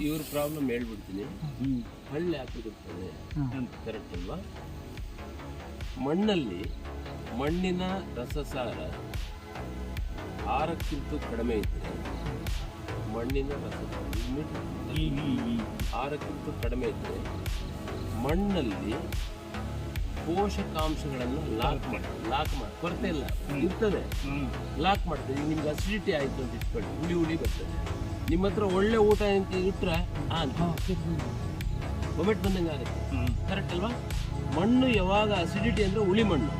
ಇವ್ರ ಪ್ರಾಬ್ಲಮ್ ಹೇಳ್ಬಿಡ್ತೀನಿ. ಹಳ್ಳಿ ಅಂತ ಕರೆಕ್ಟ್ ಅಲ್ವಾ ಮಣ್ಣಲ್ಲಿ ಮಣ್ಣಿನ ರಸಸಾರ ಆರಕ್ಕಿಂತ ಕಡಿಮೆ ಇದ್ರೆ ಮಣ್ಣಿನ ರಸಸಾರ ಆರಕ್ಕಿಂತ ಕಡಿಮೆ ಇದ್ರೆ ಮಣ್ಣಲ್ಲಿ ಪೋಷಕಾಂಶಗಳನ್ನು ಲಾಕ್ ಮಾಡಿ. ಲಾಕ್ ಮಾಡಿ. ಕೊರತೆ ಇಲ್ಲ. ಇರ್ತದೆ. ಲಾಕ್ ಮಾಡ್ತದೆ ಈಗ ನಿಮ್ಗೆ ಅಸಿಡಿಟಿ ಆಯಿತು ಅಂತ ಇಟ್ಕೊಳ್ಳಿ. ಹುಳಿ ಹುಳಿ ಬರ್ತದೆ. ನಿಮ್ಮ ಹತ್ರ ಒಳ್ಳೆ ಊಟ ಅಂತ ಇಟ್ರೆ ಆ ಅಂತ. ಒಮೆಟ್ ಬಂದಂಗೆ ಆಗುತ್ತೆ. ಕರೆಕ್ಟ್ ಅಲ್ವಾ? ಮಣ್ಣು ಯಾವಾಗ ಅಸಿಡಿಟಿ ಅಂದ್ರೆ ಹುಳಿ ಮಣ್ಣು.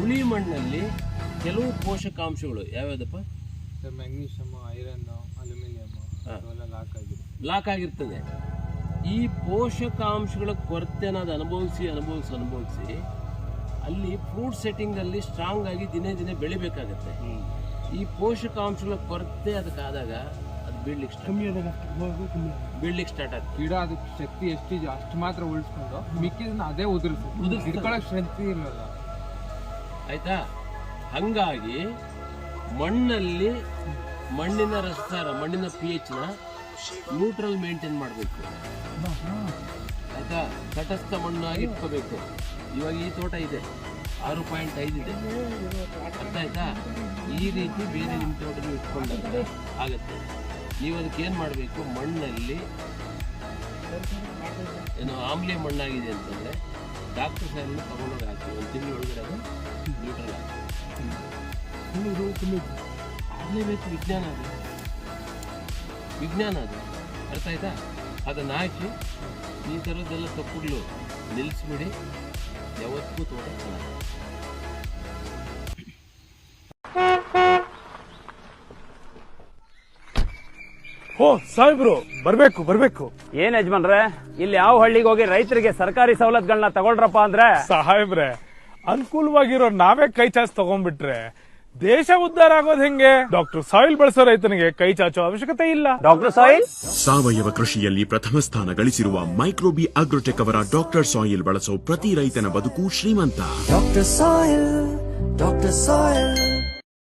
ಹುಳಿ ಮಣ್ಣಲ್ಲಿ ಕೆಲವು ಪೋಷಕಾಂಶಗಳು ಯಾವ್ಯಾವ್ದಪ್ಪ? ಮ್ಯಾಗ್ನೀಷಿಯಮ್ ಐರನ್ ಅಲ್ಯೂಮಿನಿಯಮ್ ಹಾ. ಲಾಕ್ ಆಗಿರ್ತದೆ. ಈ ಪೋಷಕಾಂಶಗಳ ಕೊರತೆ ಅನ್ನೋದು ಅನುಭವಿಸಿ ಅನುಭವಿಸಿ ಅನುಭವಿಸಿ ಅಲ್ಲಿ ಫ್ರೂಟ್ ಸೆಟ್ಟಿಂಗ್ ಅಲ್ಲಿ ಸ್ಟ್ರಾಂಗ್ ಆಗಿ ದಿನೇ ದಿನೇ ಬೆಳಿಬೇಕಾಗತ್ತೆ. ಈ ಪೋಷಕಾಂಶಗಳ ಕೊರತೆ ಅದಕ್ಕಾದಾಗ ಅದು ಬೀಳ್ಲಿಕ್ಕೆ ಸ್ಟಾರ್ಟ್ ಬೀಳ್ಲಿಕ್ಕೆ ಸ್ಟಾರ್ಟ್ ಆಗ್ತದೆ ಗಿಡ ಅದಕ್ಕೆ ಶಕ್ತಿ ಎಷ್ಟಿದೆ ಅಷ್ಟು ಮಾತ್ರ ಉಳಿಸ್ಕೊಂಡು ಮಿಕ್ಕಿದನ್ನ ಅದೇ ಉದುರಿಸು. ಉದುರಿಸ್ತದೆ. ಶಕ್ತಿ ಇರಲ್ಲ. ಆಯ್ತಾ? ಹಂಗಾಗಿ ಮಣ್ಣಲ್ಲಿ ಮಣ್ಣಿನ ರಸಸಾರ ಮಣ್ಣಿನ ಪಿ ನ ನ್ಯೂಟ್ರಲ್ ಮೇಂಟೈನ್ ಮಾಡಬೇಕು. ಆಯ್ತಾ? ತಟಸ್ಥ ಮಣ್ಣಾಗಿ ಇಟ್ಕೋಬೇಕು. ಇವಾಗ ಈ ತೋಟ ಇದೆ. ಆರು ಪಾಯಿಂಟ್ ಐದು ಇದೆ. ಅರ್ಥ ಆಯ್ತಾ? ಈ ರೀತಿ ಬೇರೆ ನಿಮ್ಮ ತೋಟ ಇಟ್ಕೊಂಡಾಗ ಆಗುತ್ತೆ. ನೀವು ಅದಕ್ಕೆ ಏನು ಮಾಡಬೇಕು? ಮಣ್ಣಲ್ಲಿ ಏನು ಆಮ್ಲೆ ಮಣ್ಣಾಗಿದೆ ಅಂತಂದರೆ ಡಾಕ್ಟರ್ ಸೈಲ್ ತಗೊಂಡೋಗಿ ಹಾಕಿ ಒಂದು ತಿಂಗಳು ಒಳಗಡೆ ಅದು ನ್ಯೂಟ್ರಲ್ ಆಗಲೇಬೇಕು ವಿಜ್ಞಾನ ಅದು ವಿಜ್ಞಾನ ಅದು. ಅರ್ಥ ಆಯ್ತಾ? ಅದನ್ನು ಹಾಕಿ ಈ ಥರದ್ದೆಲ್ಲ ತಪ್ಪುಗಳು ನಿಲ್ಲಿಸ್ಬಿಡಿ. ಯಾವತ್ತಿಗೂ ತೋಟ ಚೆನ್ನಾಗಿ ಓ ಸಾಹೇಬ್ರು ಬರ್ಬೇಕು ಬರ್ಬೇಕು. ಏನ್ ಯಜಮಾನ್ರೆ ಇಲ್ಲಿ ಯಾವ ಹಳ್ಳಿಗೆ ಹೋಗಿ ರೈತರಿಗೆ ಸರ್ಕಾರಿ ಸವಲತ್ತುಗಳನ್ನ ತಗೊಂಡ್ರಪ್ಪ ಅಂದ್ರೆ? ಸಾಹೇಬ್ರೆ ಅನುಕೂಲವಾಗಿರೋ ನಾವೇ ಕೈ ಚಾಚ್ ತಗೊಂಡ್ಬಿಟ್ರೆ ದೇಶ ಉದ್ಧಾರ ಆಗೋದು ಹೆಂಗೆ? ಡಾಕ್ಟರ್ ಸಾಯಿಲ್ ಬಳಸೋ ರೈತನಿಗೆ ಕೈ ಚಾಚೋ ಅವಶ್ಯಕತೆ ಇಲ್ಲ. ಡಾಕ್ಟರ್ ಸಾಯಿಲ್ ಸಾವಯವ ಕೃಷಿಯಲ್ಲಿ ಪ್ರಥಮ ಸ್ಥಾನ ಗಳಿಸಿರುವ ಮೈಕ್ರೋಬಿ ಅಗ್ರೋಟೆಕ್ ಅವರ ಡಾಕ್ಟರ್ ಸಾಯಿಲ್ ಬಳಸೋ ಪ್ರತಿ ರೈತನ ಬದುಕು ಶ್ರೀಮಂತ. Doctor soil doctor Soil.